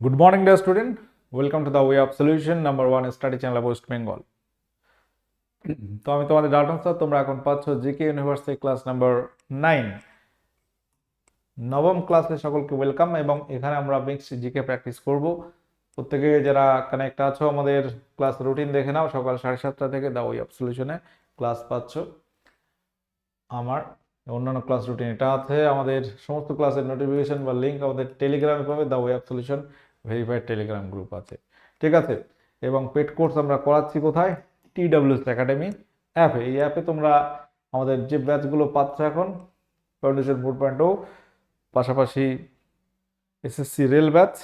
Morning, dear student. Welcome to the Way of Solution number one study channel of West Bengal. তো আমি তোমাদের Dalton sir তোমরা এখন পাচ্ছ G K university class number nine নবম ক্লাসে সকলকে ওয়েলকাম এবং এখানে আমরা মিক্সড জিকে প্র্যাকটিস করব। প্রত্যেকে যারা কানেক্ট আছো আমাদের ক্লাস রুটিন দেখে নাও সকাল সাড়ে সাতটা থেকে দা ওয়ে অফ সলিউশনে ক্লাস পাচ্ছ। আমার অন্যান্য ক্লাস রুটিন এটা আছে আমাদের সমস্ত ক্লাসের নোটিফিকেশন বা লিঙ্ক আমাদের টেলিগ্রামে পাবে the way of solution verified Telegram group আছে। ঠিক আছে? এবং পেড কোর্স আমরা করাচ্ছি কোথায়? টিডাব্লিউএস একাডেমি অ্যাপে এই অ্যাপে তোমরা আমাদের যে ব্যাচগুলো পাচ্ছ এখন ফাউন্ডেশন ফোর পয়েন্ট ও পাশাপাশি SSC rail batch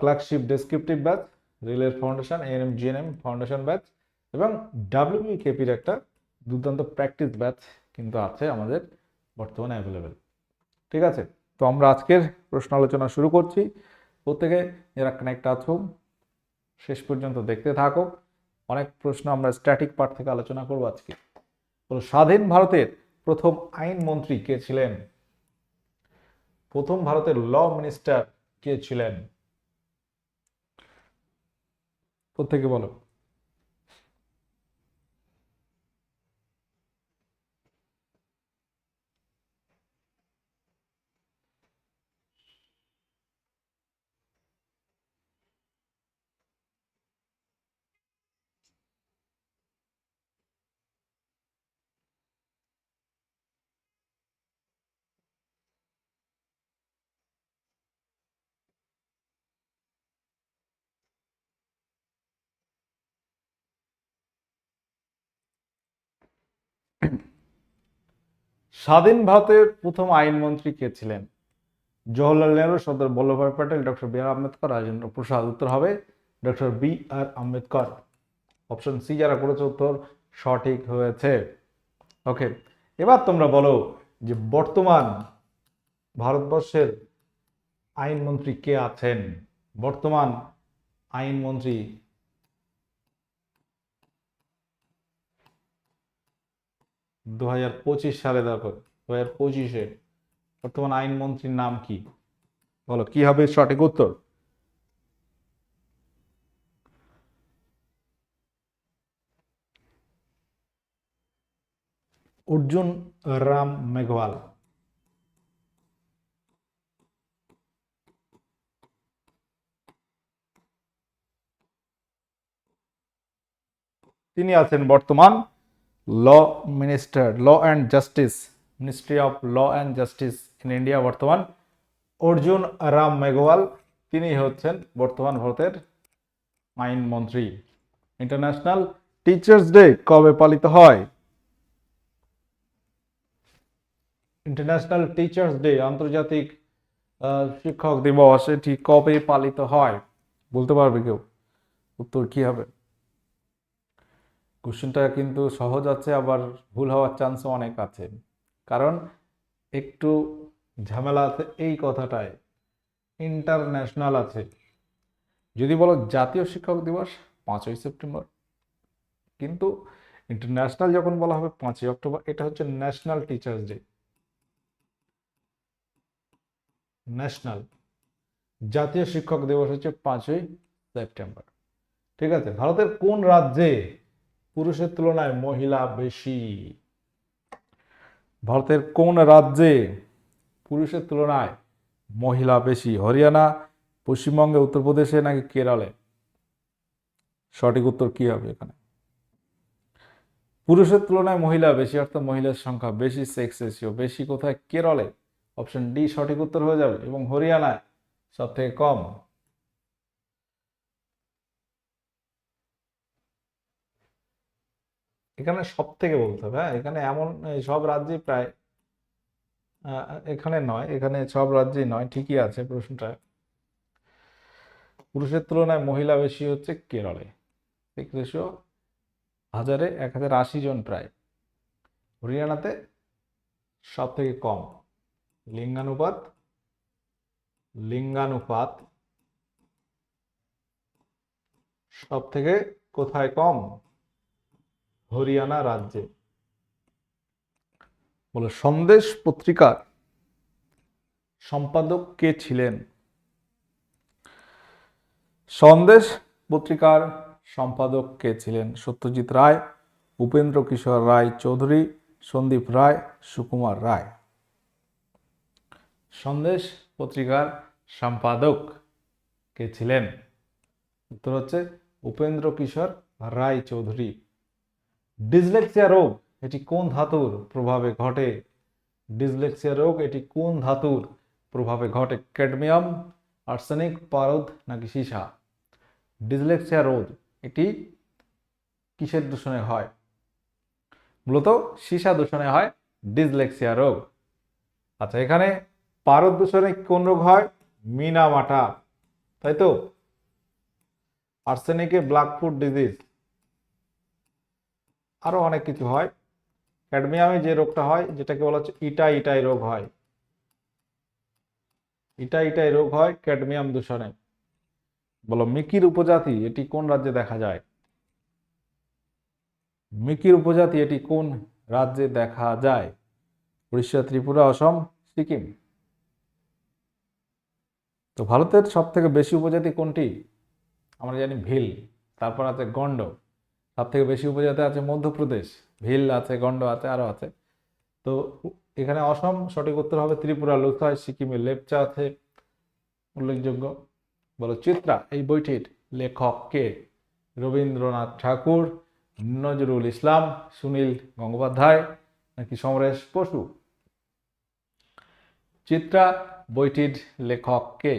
clerkship descriptive batch রেলের foundation ANM GNM foundation batch এবং ডাব্লিউবি কেপির একটা দুর্দান্ত প্র্যাকটিস ব্যাচ কিন্তু আছে আমাদের বর্তমানে অ্যাভেলেবেল ঠিক আছে? তো আমরা আজকের প্রশ্ন আলোচনা শুরু করছি। প্রত্যেকে যারা কানেক্ট আছো শেষ পর্যন্ত দেখতে থাকো। অনেক প্রশ্ন আমরা স্ট্যাটিক পার্ট থেকে আলোচনা করব আজকে। স্বাধীন ভারতের প্রথম আইন মন্ত্রী কে ছিলেন? প্রথম ভারতের ল মিনিস্টার কে ছিলেন? প্রত্যেকে বলো। স্বাধীন ভারতের প্রথম আইনমন্ত্রী কে ছিলেন? Jawaharlal Nehru, Sardar Vallabhbhai Patel, doctor B R Ambedkar, Rajendra Prasad উত্তর হবে, doctor B R Ambedkar. Option C যারা করেছে উত্তর সঠিক হয়েছে। ওকে, এবার তোমরা বলো যে বর্তমান ভারতবর্ষের আইনমন্ত্রী কে আছেন? বর্তমান আইনমন্ত্রী দু হাজার পঁচিশ সালে দেখো দু হাজার পঁচিশে বর্তমান আইনমন্ত্রীর নাম কি? বলো, কি হবে সঠিক উত্তর? অর্জুন রাম মেঘওয়াল। তিনি আছেন বর্তমান law minister law and justice ministry of law and justice in India বর্তমান। অর্জুন রাম মেঘওয়াল, তিনি হচ্ছেন বর্তমান ভারতের আইনমন্ত্রী ইন্টারন্যাশনাল টিচার্স ডে কবে পালিত হয়? ইন্টারন্যাশনাল টিচার্স ডে আন্তর্জাতিক শিক্ষক দিবস, এটি কবে পালিত হয়? বলতে পারবে কেউ? উত্তর কি হবে? কোশ্চেনটা কিন্তু সহজ আছে, আবার ভুল হওয়ার চান্সও অনেক আছে। কারণ একটু ঝামেলা আছে এই কথাটায়। ইন্টারন্যাশনাল আছে। যদি বলো জাতীয় শিক্ষক দিবস পাঁচই সেপ্টেম্বর, কিন্তু ইন্টারন্যাশনাল যখন বলা হবে পাঁচই অক্টোবর, এটা হচ্ছে ন্যাশনাল টিচার্স ডে ন্যাশনাল জাতীয় শিক্ষক দিবস হচ্ছে পাঁচই সেপ্টেম্বর। ঠিক আছে? ভারতের কোন রাজ্যে পুরুষের তুলনায় মহিলা বেশি। ভারতের কোন রাজ্যে পুরুষের তুলনায় মহিলা বেশি? হরিয়ানা, পশ্চিমবঙ্গে, উত্তরপ্রদেশে নাকি কেরলে? সঠিক উত্তর কি হবে এখানে? পুরুষের তুলনায় মহিলা বেশি, অর্থাৎ মহিলার সংখ্যা বেশি সেক্স রেশিও বেশি। কোথায়? কেরলে। অপশন ডি সঠিক উত্তর হয়ে যাবে এবং হরিয়ানায় সব থেকে কম। এখানে সব থেকে বলতে হবে হ্যাঁ? এখানে এমন সব রাজ্যেই প্রায় এখানে নয়, এখানে সব রাজ্যেই নয়, ঠিকই আছে প্রশ্নটা। পুরুষের তুলনায় মহিলা বেশি হচ্ছে কেরলে। রেশিও হাজারে এক হাজার আশি জন প্রায়। হরিয়ানাতে সব থেকে কম। লিঙ্গানুপাত লিঙ্গানুপাত সব থেকে কোথায় কম? হরিয়ানা রাজ্যে। বলে সন্দেশ পত্রিকার সম্পাদক কে ছিলেন? সন্দেশ পত্রিকার সম্পাদক কে ছিলেন? সত্যজিৎ রায় উপেন্দ্র কিশোর রায় চৌধুরী সন্দীপ রায় সুকুমার রায়। সন্দেশ পত্রিকার সম্পাদক কে ছিলেন? উত্তর হচ্ছে উপেন্দ্র কিশোর রায় চৌধুরী। ডিসলেক্সিয়া রোগ, এটি কোন ধাতুর প্রভাবে ঘটে? ডিসলেক্সিয়া রোগ, এটি কোন ধাতুর প্রভাবে ঘটে? ক্যাডমিয়াম আর্সেনিক পারদ নাকি সীসা? ডিসলেক্সিয়া রোগ, এটি কিসের দূষণে হয়? মূলত সীসা দূষণে হয় ডিসলেক্সিয়া রোগ। আচ্ছা এখানে পারদ দূষণে কোন রোগ হয়? মিনামাটা তাই তো? আর্সেনিকে ব্ল্যাক ফুড ডিজিজ আরও অনেক কিছু হয়। ক্যাডমিয়ামে যে রোগটা হয়, যেটাকে বলা হচ্ছে ইটা ইটাই রোগ হয়। ইটা ইটাই রোগ হয়, ক্যাডমিয়াম দূষণে। বলো, মিকির উপজাতি, এটি কোন রাজ্যে দেখা যায়? মিকির উপজাতি, এটি কোন রাজ্যে দেখা যায়? উড়িষ্যা, ত্রিপুরা, অসম, সিকিম। তো ভারতের সব থেকে বেশি উপজাতি কোনটি? আমরা জানি ভিল, তারপর আছে গন্ড সব থেকে বেশি উপজাতি আছে মধ্যপ্রদেশ। ভিল আছে, গন্ড আছে আরও আছে। তো এখানে অসম, সঠিক উত্তর হবে ত্রিপুরা লোথায় সিকিমে লেপচা আছে, উল্লেখযোগ্য। বলো চিত্রা, এই বইটির লেখক কে? রবীন্দ্রনাথ ঠাকুর, নজরুল ইসলাম, সুনীল গঙ্গোপাধ্যায়, নাকি সমরেশ বসু? চিত্রা, বইটির লেখক কে?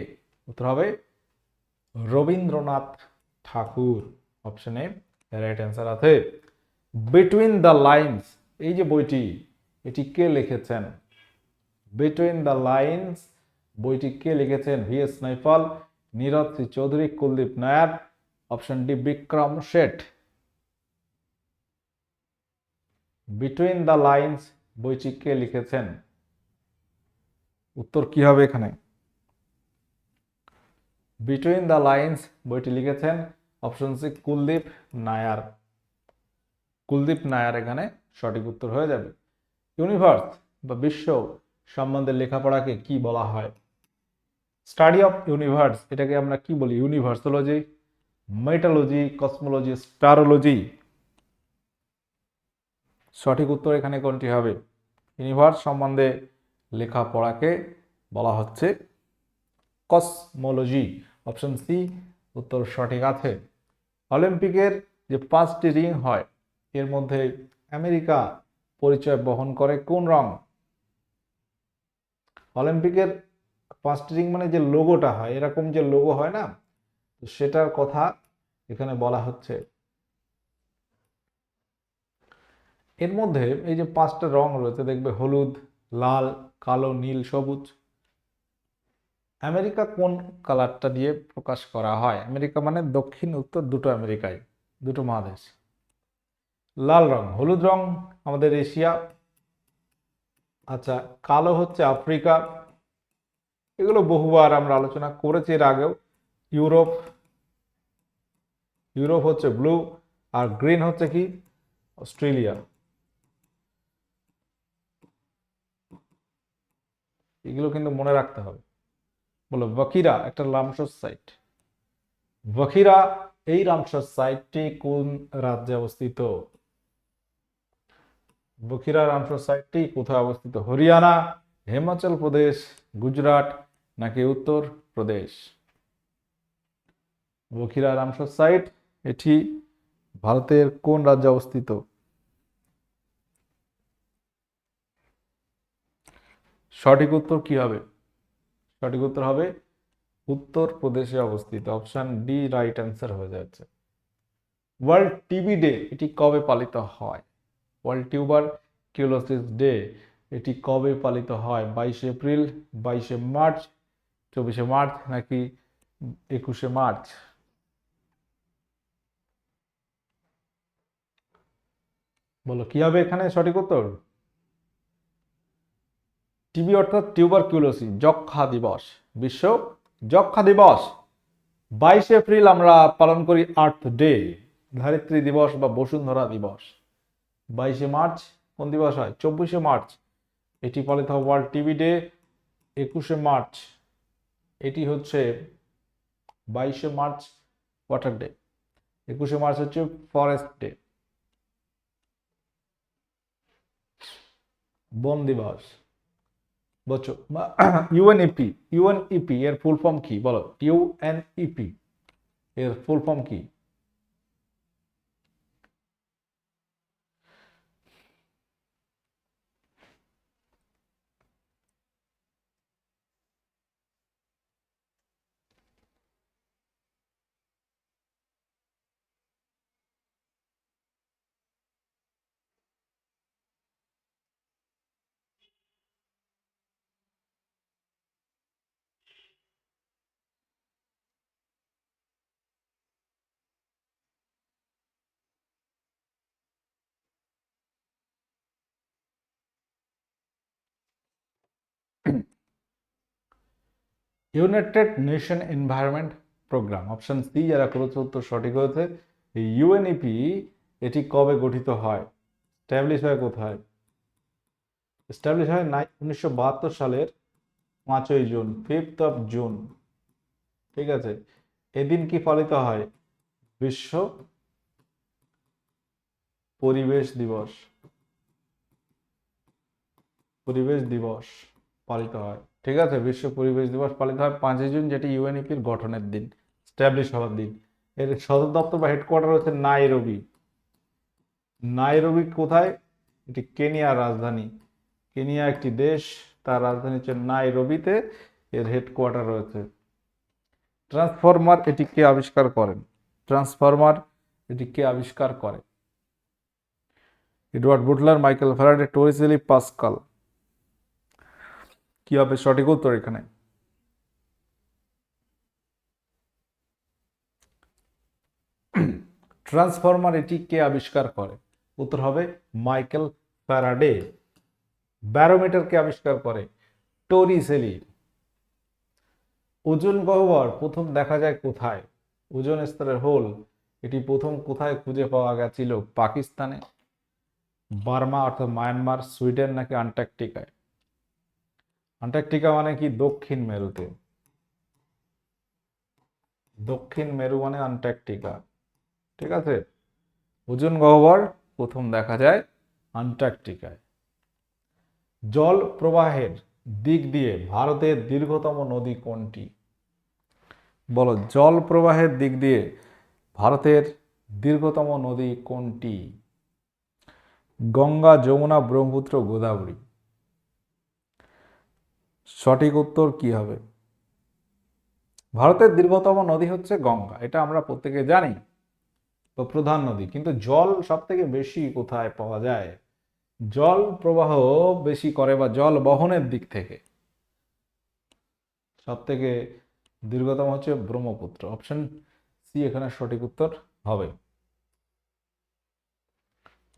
উত্তর হবে রবীন্দ্রনাথ ঠাকুর অপশনে রাইট অ্যান্সার আছে। বিটুইন দ্য লাইন্স এই যে বইটি, এটি কে লিখেছেন? বিটুইন দ্য লাইন্স বইটি কে লিখেছেন? V S Naipaul Neeraj Chaudhuri, Kuldip Nayar, option D Vikram Seth. Between the lines বইটি কে লিখেছেন? উত্তর কি হবে এখানে? বিটুইন দ্য লাইন্স বইটি লিখেছেন অপশন সি কুলদীপ নায়ার কুলদীপ নায়ার এখানে সঠিক উত্তর হয়ে যাবে। ইউনিভার্স বা বিশ্ব সম্বন্ধে লেখাপড়াকে কি বলা হয়? স্টাডি অফ ইউনিভার্স এটাকে আমরা কি বলি? ইউনিভার্সোলজি মেটালজি কসমোলজি স্টারোলজি সঠিক উত্তর এখানে কোনটি হবে? ইউনিভার্স সম্বন্ধে লেখাপড়াকে বলা হচ্ছে কসমোলজি অপশন সি উত্তর সঠিক আছে। অলিম্পিকের যে পাঁচটি রিং হয়, এর মধ্যে আমেরিকা পরিচয় বহন করে কোন রং? অলিম্পিকের পাঁচটি রিং মানে যে লোগোটা হয়, এরকম যে লোগো হয় না, তো সেটার কথা এখানে বলা হচ্ছে। এর মধ্যে এই যে পাঁচটা রং রয়েছে, দেখবে হলুদ, লাল, কালো, নীল, সবুজ। আমেরিকা কোন কালারটা দিয়ে প্রকাশ করা হয়? আমেরিকা মানে দক্ষিণ, উত্তর দুটো আমেরিকায় দুটো মহাদেশ। লাল রং, হলুদ রং আমাদের এশিয়া। আচ্ছা কালো হচ্ছে আফ্রিকা। এগুলো বহুবার আমরা আলোচনা করেছি এর আগেও। ইউরোপ ইউরোপ হচ্ছে ব্লু আর গ্রিন হচ্ছে কি? অস্ট্রেলিয়া। এগুলো কিন্তু মনে রাখতে হবে। বলো বকিরা একটা রামসর সাইট বকিরা এই রামসর সাইটটি কোন রাজ্যে অবস্থিত? বকিরা রামসর সাইটটি কোথায় অবস্থিত? হরিয়ানা, হিমাচল প্রদেশ, গুজরাট, নাকি উত্তর প্রদেশ? বকিরা রামসর সাইট এটি ভারতের কোন রাজ্যে অবস্থিত? সঠিক উত্তর কি হবে? সঠিক উত্তর হবে উত্তর প্রদেশে অবস্থিত। অপশন ডি রাইট অ্যান্সার হয়ে যাচ্ছে। ওয়ার্ল্ড টিবি ডে এটি কবে পালিত হয়? ওয়ার্ল্ড টিউবার কিউলোসিস ডে এটি কবে পালিত হয়? বাইশে এপ্রিল, বাইশে মার্চ, চব্বিশে মার্চ নাকি একুশে মার্চ? বলো, কি হবে এখানে সঠিক উত্তর? টিবি অর্থাৎ টিউবারকিউলোসিস যক্ষা দিবস। বিশ্ব যক্ষা দিবস। বাইশে এপ্রিল আমরা পালন করি আর্থ ডে, ধারিত্রী দিবস বা বসুন্ধরা দিবস। বাইশে মার্চ, কোন দিবস হয়? চব্বিশে মার্চ। এটি পালিত হয় ওয়ার্ল্ড টিবি ডে, একুশে মার্চ। এটি হচ্ছে বাইশে মার্চ ওয়াটার ডে। একুশে মার্চ হচ্ছে ফরেস্ট ডে। বন দিবস। বলছো ইউএনইপি ইউএনইপি এর ফুল ফর্ম কি? বলো ইউএনইপি এর ফুল ফর্ম কি? United Nation Environment Programme. Option C, যারা করেছে, উত্তর সঠিক হয়েছে। ইউএনইপি, এটি কবে গঠিত হয়? স্ট্যাবলিশ হয় কোথায়? স্ট্যাবলিশ হয় নাই, উনিশশো বাহাত্তর সালের পাঁচই জুন ফিফথ অফ জুন ঠিক আছে? এদিন কি পালিত হয়? বিশ্ব পরিবেশ দিবস। পরিবেশ দিবস পালিত হয়। ঠিক আছে? বিশ্ব পরিবেশ দিবস পালিত হয় পাঁচই জুন, যেটি ইউএনইপির গঠনের দিন স্ট্যাবলিশ হওয়ার দিন। এর সদর দপ্তর বা হেডকোয়ার্টার হচ্ছে নাইরবি। নাইরবি কোথায়? এটি কেনিয়ার রাজধানী। কেনিয়া একটি দেশ, তার রাজধানী হচ্ছে নাইরবিতে। এর হেডকোয়ার্টার রয়েছে। ট্রান্সফরমার এটি কে আবিষ্কার করেন? ট্রান্সফরমার এটি কে আবিষ্কার করে? Edward Butler, Michael Faraday Torricelli Pascal. কি হবে সঠিক উত্তর এখানে? ট্রান্সফরমার এটি কে আবিষ্কার করে? উত্তর হবে মাইকেল প্যারাডে ব্যারোমিটার কে আবিষ্কার করে? টোরি সেলি ওজন গহ্বর প্রথম দেখা যায় কোথায়? ওজন স্তরের হোল। এটি প্রথম কোথায় খুঁজে পাওয়া গেছিল? পাকিস্তানে, বার্মা অর্থাৎ মায়ানমার, সুইডেন নাকি আন্টার্কটিকায়? আন্টার্কটিকা মানে কি? দক্ষিণ মেরুতে। দক্ষিণ মেরু মানে আন্টার্কটিকা। ঠিক আছে? ওজন গহ্বর, প্রথম দেখা যায় আন্টার্কটিকায়। জল প্রবাহের দিক দিয়ে ভারতের দীর্ঘতম নদী কোনটি? বলো, জল প্রবাহের দিক দিয়ে ভারতের দীর্ঘতম নদী কোনটি? গঙ্গা, যমুনা, ব্রহ্মপুত্র, গোদাবরী। সঠিক উত্তর কি হবে? ভারতের দীর্ঘতম নদী হচ্ছে গঙ্গা, এটা আমরা প্রত্যেকে জানি। তো প্রধান নদী, কিন্তু জল সব থেকে বেশি কোথায় পাওয়া যায়? জল প্রবাহ বেশি করে বা জল বহনের দিক থেকে। সব থেকে দীর্ঘতম হচ্ছে ব্রহ্মপুত্র। অপশন সি এখানে সঠিক উত্তর হবে।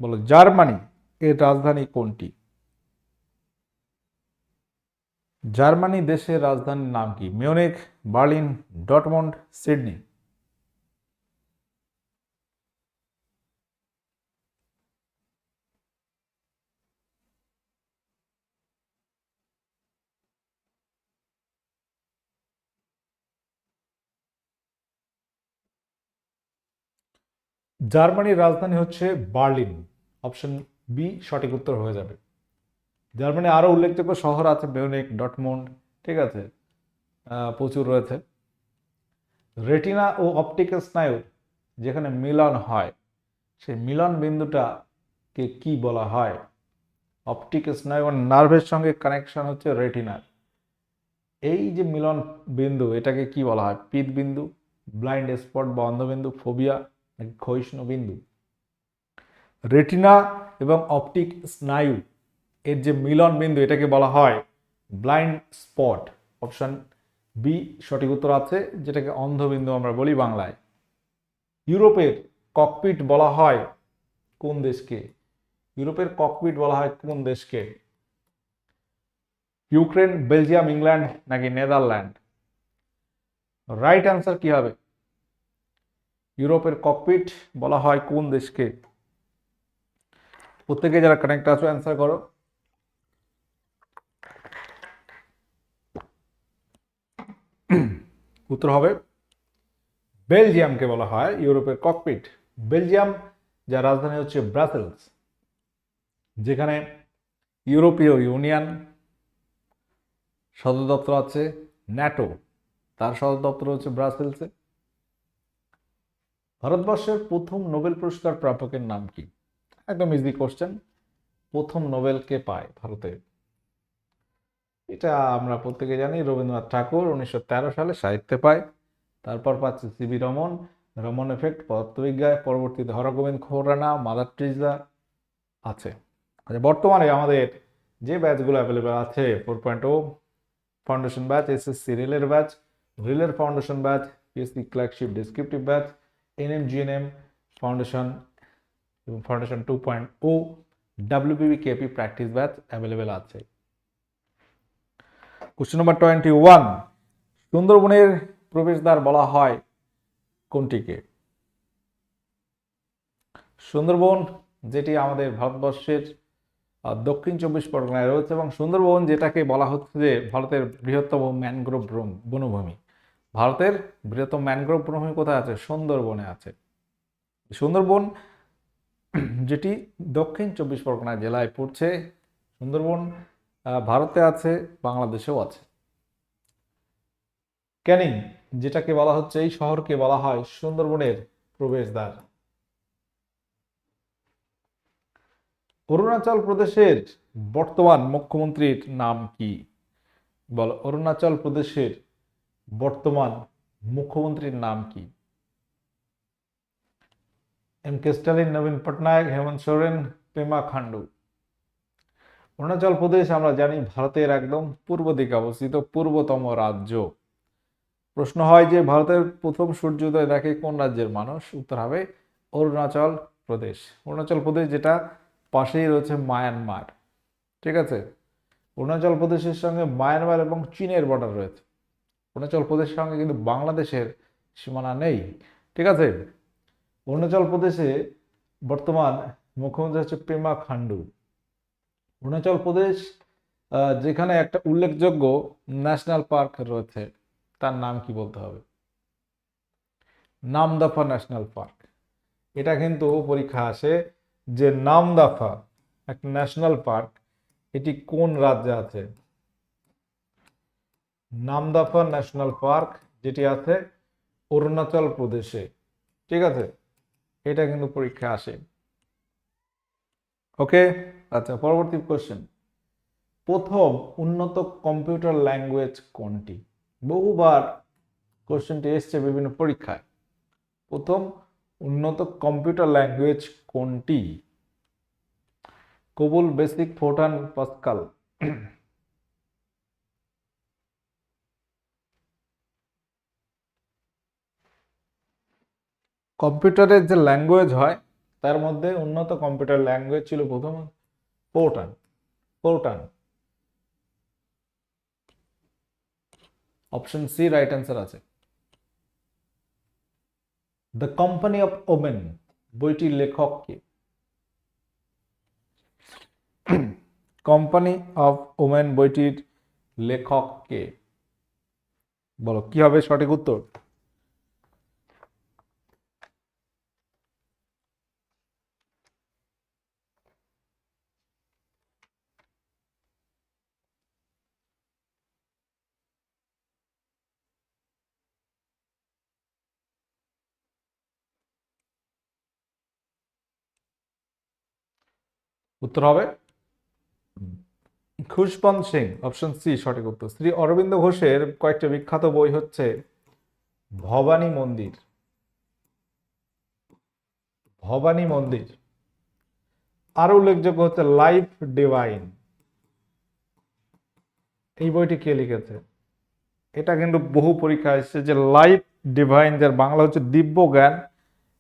বলো, জার্মানি এর রাজধানী কোনটি? জার্মানি দেশের রাজধানীর নাম কি? Munich Berlin, Dortmund, Sydney. জার্মানির রাজধানী হচ্ছে বার্লিন। অপশন বি সঠিক উত্তর হয়ে যাবে। জার্মানি আরও উল্লেখযোগ্য শহর আছে মিউনিক ডটমন্ড, ঠিক আছে? প্রচুর রয়েছে। রেটিনা ও অপটিক স্নায়ু, যেখানে মিলন হয়, সেই মিলন বিন্দুটাকে কি বলা হয়? অপটিক স্নায়ু নার্ভের সঙ্গে কানেকশন হচ্ছে রেটিনার। এই যে মিলন বিন্দু, এটাকে কি বলা হয়? পিত বিন্দু ব্লাইন্ড স্পট বা অন্ধবিন্দু ফোবিয়া নাকি ক্ষয়িষ্ণু বিন্দু? রেটিনা এবং অপটিক স্নায়ু এর যে মিলন বিন্দু এটাকে বলা হয় ব্লাইন্ড স্পট অপশন বি সঠিক উত্তর আছে, যেটাকে অন্ধবিন্দু আমরা বলি বাংলায়। ইউরোপের ককপিট বলা হয় কোন দেশকে? ইউরোপের ককপিট বলা হয় কোন দেশকে? ইউক্রেন, বেলজিয়াম, ইংল্যান্ড নাকি নেদারল্যান্ড? রাইট অ্যান্সার কি হবে? ইউরোপের ককপিট বলা হয় কোন দেশকে? প্রত্যেকে যারা কানেক্ট আছো অ্যান্সার করো। উত্তর হবে বেলজিয়ামকে বলা হয়, ইউরোপের ককপিট বেলজিয়াম, যার রাজধানী হচ্ছে ব্রাসেলস, যেখানে ইউরোপীয় ইউনিয়ন সদর দপ্তর আছে ন্যাটো, তার সদর দপ্তর হচ্ছে ব্রাসেলসে। ভারতবর্ষের প্রথম নোবেল পুরস্কার প্রাপকের নাম কি? একদম ইজি কোশ্চেন প্রথম নোবেল কে পায় ভারতে? এটা আমরা প্রত্যেকে জানি রবীন্দ্রনাথ ঠাকুর উনিশশো তেরো সালে সাহিত্যে পায়। তারপর পাচ্ছে সিবি রমন। রমন এফেক্ট পদার্থবিজ্ঞায় পরবর্তীতে হরগোবিন্দ খোরানা মাদার ট্রিজা আছে। আচ্ছা বর্তমানে আমাদের যে ব্যাচগুলো অ্যাভেলেবেল আছে four point O foundation batch SSC রেলের ব্যাচ রেলের foundation batch PSC clerkship descriptive batch ANM GNM foundation এবং foundation two point O WBB KP practice batch available আছে। কোশ্চেন নম্বর টোয়েন্টি ওয়ান সুন্দরবনের প্রবেশদ্বার বলা হয় কোনটিকে? সুন্দরবন, যেটি আমাদের ভারতবর্ষের দক্ষিণ চব্বিশ পরগনায় রয়েছে এবং সুন্দরবন যেটাকে বলা হচ্ছে যে ভারতের বৃহত্তম ম্যানগ্রোভ বনভূমি। ভারতের বৃহত্তম ম্যানগ্রোভ বনভূমি কোথায় আছে? সুন্দরবনে আছে। সুন্দরবন, যেটি দক্ষিণ চব্বিশ পরগনা জেলায় পড়ছে। সুন্দরবন ভারতে আছে, বাংলাদেশেও আছে। ক্যানিং, যেটাকে বলা হচ্ছে, এই শহরকে বলা হয় সুন্দরবনের প্রবেশদ্বার। অরুণাচল প্রদেশের বর্তমান মুখ্যমন্ত্রীর নাম কি? বল, অরুণাচল প্রদেশের বর্তমান মুখ্যমন্ত্রীর নাম কি? এম কে স্টালিন নবীন পটনায়ক হেমন্ত সোরেন, পেমা খান্ডু অরুণাচল প্রদেশ আমরা জানি ভারতের একদম পূর্ব দিকে অবস্থিত, পূর্বতম রাজ্য। প্রশ্ন হয় যে ভারতের প্রথম সূর্যোদয় দেখে কোন রাজ্যের মানুষ? উত্তর হবে অরুণাচল প্রদেশ। অরুণাচল প্রদেশ যেটা পাশেই রয়েছে মায়ানমার, ঠিক আছে? অরুণাচল প্রদেশের সঙ্গে মায়ানমার এবং চীনের বর্ডার রয়েছে। অরুণাচল প্রদেশের সঙ্গে কিন্তু বাংলাদেশের সীমানা নেই, ঠিক আছে? অরুণাচল প্রদেশে বর্তমান মুখ্যমন্ত্রী হচ্ছে পেমা খান্ডু। অরুণাচল প্রদেশ যেখানে একটা উল্লেখযোগ্য ন্যাশনাল পার্ক রয়েছে, তার নাম কি বলতে হবে? Namdapha national park. এটা কিন্তু পরীক্ষা আসে যে নামদাফা এক ন্যাশনাল পার্ক, এটি কোন রাজ্যে আছে? নামদাফা ন্যাশনাল পার্ক যেটি আছে অরুণাচল প্রদেশে, ঠিক আছে? এটা কিন্তু পরীক্ষা আসে। ওকে? আচ্ছা পরবর্তী কোশ্চেন প্রথম উন্নত কম্পিউটার ল্যাঙ্গুয়েজ কোনটি? বহুবার কোশ্চেনটি এসছে বিভিন্ন পরীক্ষায়। প্রথম উন্নত কম্পিউটার ল্যাঙ্গুয়েজ কোনটি? COBOL, BASIC FORTRAN Pascal. কম্পিউটারের যে ল্যাঙ্গুয়েজ হয়, তার মধ্যে উন্নত কম্পিউটার ল্যাঙ্গুয়েজ ছিল প্রথম FORTRAN FORTRAN option C right answer আছে। দ্য কোম্পানি অফ ওমেন বইটির লেখক কে? কোম্পানি অফ ওমেন বইটির লেখক কে? বলো, কি হবে সঠিক উত্তর? উত্তর হবে খুশবন্ত সিং অপশন সি সঠিক উত্তর। শ্রী অরবিন্দ ঘোষের কয়েকটা বিখ্যাত বই হচ্ছে ভবানী মন্দির। ভবানী মন্দির। আরও উল্লেখযোগ্য হচ্ছে লাইফ ডিভাইন। এই বইটি কে লিখেছে? এটা কিন্তু বহু পরীক্ষা এসেছে যে লাইফ ডিভাইন যার বাংলা হচ্ছে দিব্য জ্ঞান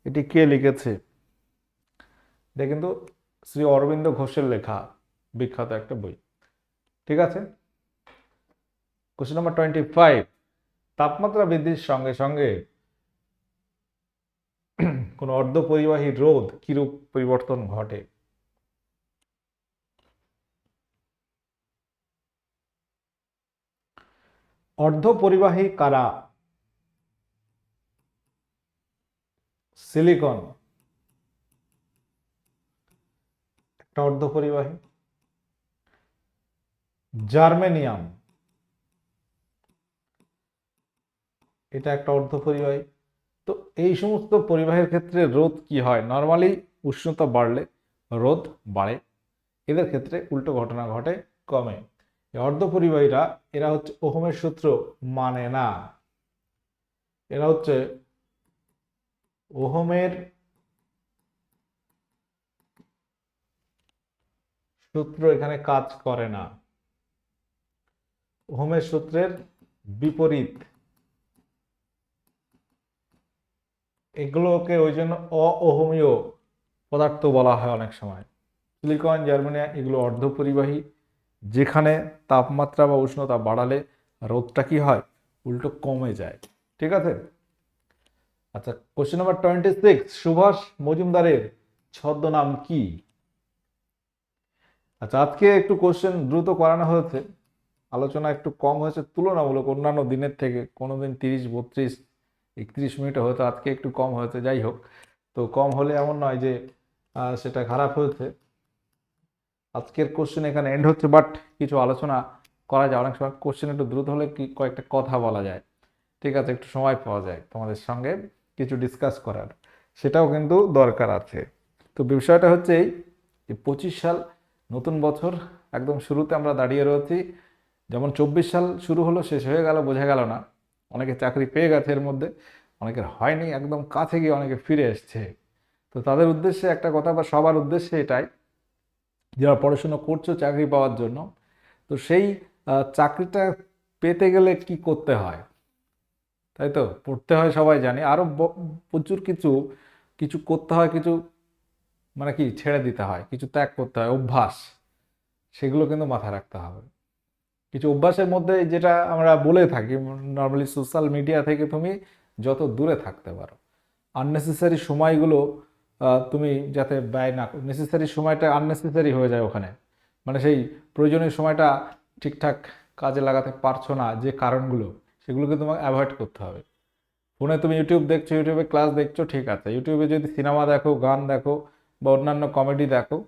এটি কে লিখেছে? এটা কিন্তু শ্রী অরবিন্দ ঘোষের লেখা বিখ্যাত একটা বই। ঠিক আছে? কোশ্চেন নাম্বার টোয়েন্টি ফাইভ তাপমাত্রা বৃদ্ধির সঙ্গে সঙ্গে কোন অর্ধপরিবাহী রোধ কিরূপ পরিবর্তন ঘটে? অর্ধ পরিবাহী কারা? সিলিকন একটা অর্ধ পরিবাহী জার্মেনিয়াম। এটা একটা অর্ধ পরিবাহী তো এই সমস্ত পরিবাহের ক্ষেত্রে রোধ কি হয়? নর্মালি উষ্ণতা বাড়লে রোধ বাড়ে। এদের ক্ষেত্রে উল্টো ঘটনা ঘটে, কমে। এই অর্ধপরিবাহীরা, এরা হচ্ছে ওহমের সূত্র মানে না। এরা হচ্ছে ওহমের সূত্র এখানে কাজ করে না। ওহমের সূত্রের বিপরীত। এগুলোকে ওই জন্য অওহমীয় পদার্থ বলা হয় অনেক সময়। সিলিকন জার্মানিয়া এগুলো অর্ধপরিবাহী। যেখানে তাপমাত্রা বা উষ্ণতা বাড়ালে রোদটা কি হয়? উল্টো কমে যায়। ঠিক আছে? আচ্ছা question number twenty six Subhash মজুমদারের ছদ্মনাম কি? আচ্ছা আজকে একটু কোশ্চেন দ্রুত করানো হয়েছে। আলোচনা একটু কম হয়েছে, তুলনামূলক অন্যান্য দিনের থেকে। কোনো দিন তিরিশ, বত্রিশ, একত্রিশ মিনিটে হয়তো আজকে একটু কম হয়েছে, যাই হোক। তো কম হলে এমন নয় যে সেটা খারাপ হয়েছে। আজকের কোশ্চেন এখানে এন্ড হচ্ছে বাট কিছু আলোচনা করা যায়। অনেক সময় কোশ্চেন একটু দ্রুত হলে কি, কয়েকটা কথা বলা যায়। ঠিক আছে, একটু সময় পাওয়া যায় তোমাদের সঙ্গে কিছু ডিসকাস করার। সেটাও কিন্তু দরকার আছে। তো বিষয়টা হচ্ছে এই যে, পঁচিশ সাল নতুন বছর, একদম শুরুতে আমরা দাঁড়িয়ে রয়েছি। যেমন চব্বিশ সাল শুরু হলো, শেষ হয়ে গেল, বোঝা গেল না। অনেকে চাকরি পেয়ে গেছে এর মধ্যে, অনেকের হয়নি, একদম কাছে গিয়ে অনেকে ফিরে এসছে। তো তাদের উদ্দেশ্যে একটা কথা বা সবার উদ্দেশ্যে এটাই, যারা পড়াশুনো করছ চাকরি পাওয়ার জন্য, তো সেই চাকরিটা পেতে গেলে কি করতে হয়? তাই তো? পড়তে হয় সবাই জানে। আরও প্রচুর কিছু কিছু করতে হয়, কিছু মানে কি, ছেড়ে দিতে হয়, কিছু ত্যাগ করতে হয়, অভ্যাস, সেগুলো কিন্তু মাথায় রাখতে হবে। কিছু অভ্যাসের মধ্যে যেটা আমরা বলে থাকি নর্মালি সোশ্যাল মিডিয়া থেকে তুমি যত দূরে থাকতে পারো। আননেসেসারি সময়গুলো তুমি যাতে ব্যয় না নেসেসারি সময়টা আননেসেসারি হয়ে যায় ওখানে। মানে সেই প্রয়োজনীয় সময়টা ঠিকঠাক কাজে লাগাতে পারছ না, যে কারণগুলো, সেগুলোকে তোমাকে অ্যাভয়েড করতে হবে। ফোনে তুমি ইউটিউব দেখছ ইউটিউবে ক্লাস দেখছ, ঠিক আছে। ইউটিউবে যদি সিনেমা দেখো, গান দেখো বা অন্যান্য কমেডি দেখো,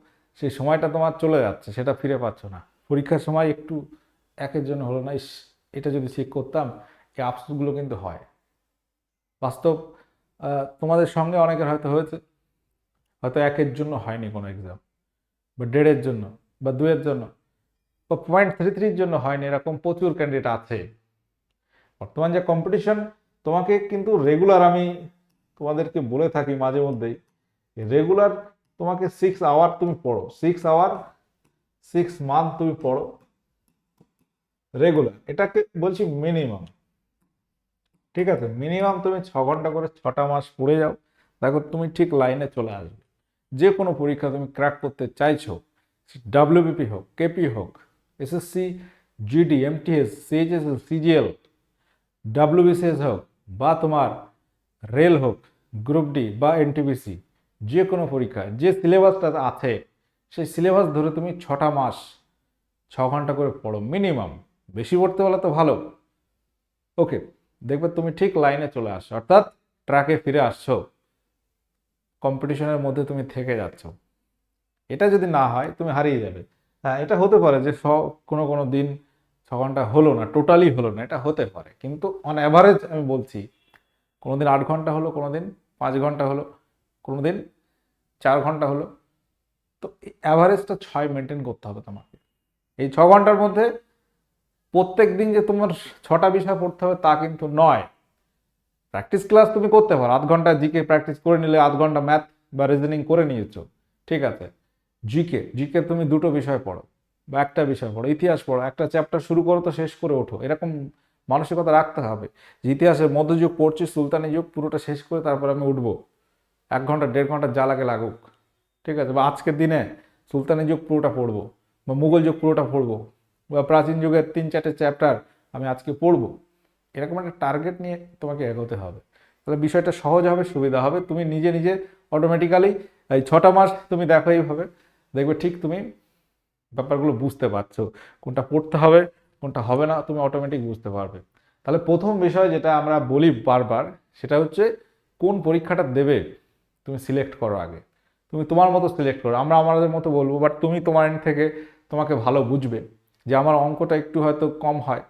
সেই সময়টা তোমার চলে যাচ্ছে, সেটা ফিরে পাচ্ছ না। পরীক্ষার সময় একটু একের জন্য হলো না, ইস, এটা যদি ঠিক করতাম, এই আফসোসগুলো কিন্তু হয়। বাস্তব তোমাদের সঙ্গে অনেকের হয়তো হয়েছে, হয়তো একের জন্য হয়নি কোনো এক্সাম বা দেড়ের জন্য, বা দুয়ের জন্য, বা পয়েন্ট থ্রি থ্রির জন্য হয়নি, এরকম প্রচুর ক্যান্ডিডেট আছে। বর্তমান যে কম্পিটিশন তোমাকে কিন্তু রেগুলার আমি তোমাদেরকে বলে থাকি মাঝে মধ্যেই রেগুলার তোমাকে সিক্স আওয়ার তুমি পড়ো। সিক্স আওয়ার সিক্স মান্থ তুমি পড়ো। রেগুলার এটাকে বলছি মিনিমাম ঠিক আছে? মিনিমাম তুমি ছ ঘণ্টা করে ছটা মাস পড়ে যাও। দেখো, তুমি ঠিক লাইনে চলে আসবে। যে কোনো পরীক্ষা তুমি ক্র্যাক করতে চাইছো ডাব্লিউবিপি হোক কেপি হোক SSC GD MTS CHSL CGL WBCS হোক বা তোমার রেল হোক গ্রুপ ডি বা এনটিপিসি যে কোনো পরীক্ষা, যে সিলেবাসটা আছে, সেই সিলেবাস ধরে তুমি ছটা মাস, ছ ঘণ্টা করে পড়ো মিনিমাম বেশি পড়তে পারলে তো ভালো। ওকে দেখবে তুমি ঠিক লাইনে চলে আসছো, অর্থাৎ ট্র্যাকে ফিরে আসছো। কম্পিটিশনের মধ্যে তুমি থেকে যাচ্ছ। এটা যদি না হয়, তুমি হারিয়ে যাবে। হ্যাঁ এটা হতে পারে যে সব কোনো কোনো দিন ছ ঘণ্টা হলো না টোটালি হলো না, এটা হতে পারে। কিন্তু অন অ্যাভারেজ আমি বলছি কোনো দিন আট ঘণ্টা হলো কোনো দিন পাঁচ ঘণ্টা হলো। কোনো দিন চার ঘণ্টা হলো। তো অ্যাভারেজটা ছয় মেনটেন করতে হবে তোমাকে। এই ছ ঘণ্টার মধ্যে প্রত্যেক দিন যে তোমার ছটা বিষয় পড়তে হবে তা কিন্তু নয়। প্র্যাকটিস ক্লাস তুমি করতে পারো। আধ ঘণ্টা জিকে প্র্যাকটিস করে নিলে আধ ঘণ্টা ম্যাথ বা রিজনিং করে নিয়েছো। ঠিক আছে? জিকে জিকে তুমি দুটো বিষয় পড়ো বা একটা বিষয় পড়ো। ইতিহাস পড়ো। একটা চ্যাপ্টার শুরু করো তো শেষ করে ওঠো। এরকম মানসিকতা রাখতে হবে। যে ইতিহাসের মধ্যযুগ পড়ছি, সুলতানি যুগ, পুরোটা শেষ করে তারপর আমি উঠবো। এক ঘণ্টা, দেড় ঘণ্টা যা লাগে লাগুক। ঠিক আছে? বা আজকের দিনে সুলতানি যুগ পুরোটা পড়ব, বা মুঘল যুগ পুরোটা পড়ব, বা প্রাচীন যুগের তিন চারটে চ্যাপ্টার আমি আজকে পড়ব। এরকম একটা টার্গেট নিয়ে তোমাকে এগোতে হবে। তাহলে বিষয়টা সহজ হবে, সুবিধা হবে। তুমি নিজে নিজে অটোমেটিক্যালি এই ছটা মাস তুমি দেখো এইভাবে। দেখবে ঠিক তুমি ব্যাপারগুলো বুঝতে পারছ। কোনটা পড়তে হবে, কোনটা হবে না, তুমি অটোমেটিক বুঝতে পারবে। তাহলে প্রথম বিষয় যেটা আমরা বলি বারবার, সেটা হচ্ছে কোন পরীক্ষাটা দেবে? তুমি সিলেক্ট করো আগে। তুমি তোমার মতো সিলেক্ট করো। আমরা আমাদের মতো বলব বাট তুমি তোমার এন্ড থেকে তোমাকে ভালো বুঝবে যে আমার অঙ্কটা একটু হয়তো কম হয়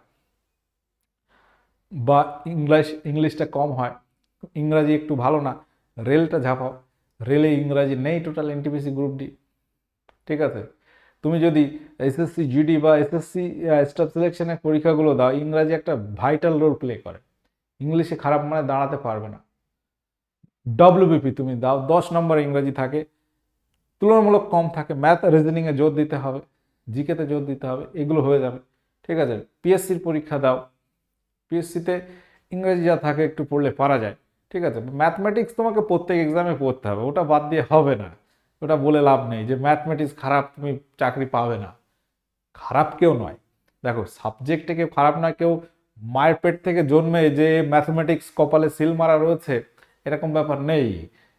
বা ইংলিশ, ইংলিশটা কম হয়। ইংরাজি একটু ভালো না রেলটা ঝাঁপাও। রেলে ইংরাজি নেই টোটাল এনটিপিসি গ্রুপ ডি ঠিক আছে? তুমি যদি এসএসসি জিডি বা এসএসসি স্টাফ সিলেকশনের পরীক্ষাগুলো দাও, ইংরাজি একটা ভাইটাল রোল প্লে করে। ইংলিশে খারাপ মানে দাঁড়াতে পারবে না। ডব্লিউবিপি তুমি দাও, দশ নম্বর ইংরাজি থাকে, তুলনামূলক কম থাকে ম্যাথ রিজনিংয়ে জোর দিতে হবে জিকেতে জোর দিতে হবে, এগুলো হয়ে যাবে, ঠিক আছে? পিএসসির পরীক্ষা দাও পিএসসিতে ইংরেজি যা থাকে একটু পড়লে পারা যায়, ঠিক আছে? ম্যাথমেটিক্স তোমাকে প্রত্যেক এক্সামে পড়তে হবে, ওটা বাদ দিয়ে হবে না, ওটা বলে লাভ নেই যে ম্যাথমেটিক্স খারাপ, তুমি চাকরি পাবে না, খারাপ কেউ নয়, দেখো সাবজেক্টে কেউ খারাপ না কেউ মায়ের পেট থেকে জন্মে যে ম্যাথমেটিক্স কপালে সিল মারা রয়েছে এরকম ব্যাপার নেই।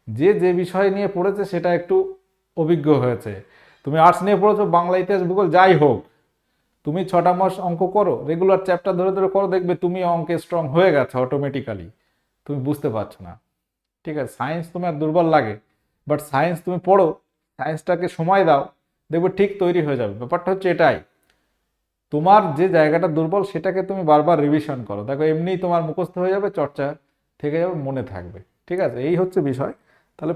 যে যে বিষয় নিয়ে পড়েছে সেটা একটু অভিজ্ঞ হয়েছে। তুমি আর্টস নিয়ে পড়েছো, বাংলা ইতিহাস, ভূগোল, যাই হোক, তুমি ছটা মাস অঙ্ক করো রেগুলার চ্যাপ্টার ধরে ধরে করো, দেখবে তুমি অঙ্কে স্ট্রং হয়ে গেছে অটোমেটিক্যালি তুমি বুঝতে পারছ না। ঠিক আছে সায়েন্স তোমার দুর্বল লাগে বাট সায়েন্স তুমি পড়ো সায়েন্সটাকে সময় দাও, দেখবে ঠিক তৈরি হয়ে যাবে। ব্যাপারটা হচ্ছে এটাই। তোমার যে জায়গাটা দুর্বল, সেটাকে তুমি বারবার রিভিশন করো। দেখো, এমনিই তোমার মুখস্থ হয়ে যাবে, চর্চা থেকে যাবে, মনে থাকবে। ঠিক আছে? এই হচ্ছে বিষয়। তাহলে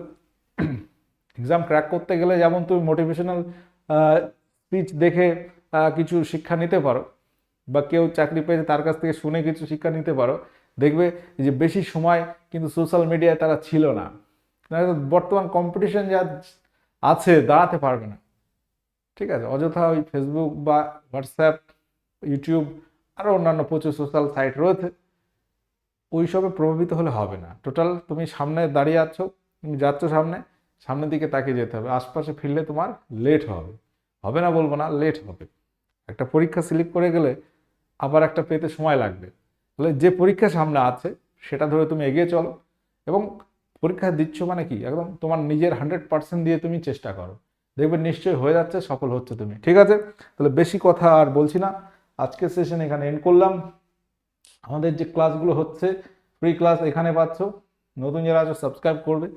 এক্সাম ক্র্যাক করতে গেলে যেমন তুমি মোটিভেশনাল স্পিচ দেখে কিছু শিক্ষা নিতে পারো বা কেউ চাকরি পেয়েছে তার কাছ থেকে শুনে কিছু শিক্ষা নিতে পারো। দেখবে যে বেশি সময় কিন্তু সোশ্যাল মিডিয়ায় তারা ছিল না। বর্তমান কম্পিটিশন যা আছে দাঁড়াতে পারবে না। ঠিক আছে? অযথা ওই ফেসবুক বা হোয়াটসঅ্যাপ ইউটিউব আরও অন্যান্য প্রচুর সোশ্যাল সাইট রয়েছে। ওইসবে প্রভাবিত হলে হবে না। টোটাল তুমি সামনে দাঁড়িয়ে আছো, তুমি যাচ্ছ সামনে, সামনের দিকে তাকিয়ে যেতে হবে। আশপাশে ফিরলে তোমার লেট হবে। হবে না বলব না লেট হবে। একটা পরীক্ষা স্লিপ করে গেলে আবার একটা পেতে সময় লাগবে। তাহলে যে পরীক্ষা সামনে আছে, সেটা ধরে তুমি এগিয়ে চলো এবং পরীক্ষা দিচ্ছ মানে কি? একদম তোমার নিজের হান্ড্রেড পার্সেন্ট দিয়ে তুমি চেষ্টা করো। দেখবে নিশ্চয়ই হয়ে যাচ্ছে, সফল হচ্ছে তুমি। ঠিক আছে? তাহলে বেশি কথা আর বলছি না। আজকের সেশন এখানে এন্ড করলাম। আমাদের যে ক্লাসগুলো হচ্ছে ফ্রি ক্লাস এখানে পাচ্ছ। নতুন যারা আছো সাবস্ক্রাইব করবে।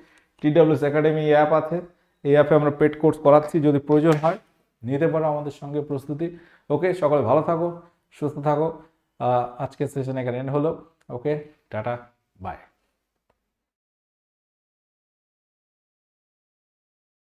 টিডাব্লিউএস একাডেমি অ্যাপ আছে। এই অ্যাপে আমরা পেড কোর্স করাচ্ছি, যদি প্রয়োজন হয়। নিতে পারো আমাদের সঙ্গে প্রস্তুতি। ওকে সকলে ভালো থাকো, সুস্থ থাকো। আজকের সেশন এখানে এন্ড হলো। ওকে টাটা বাই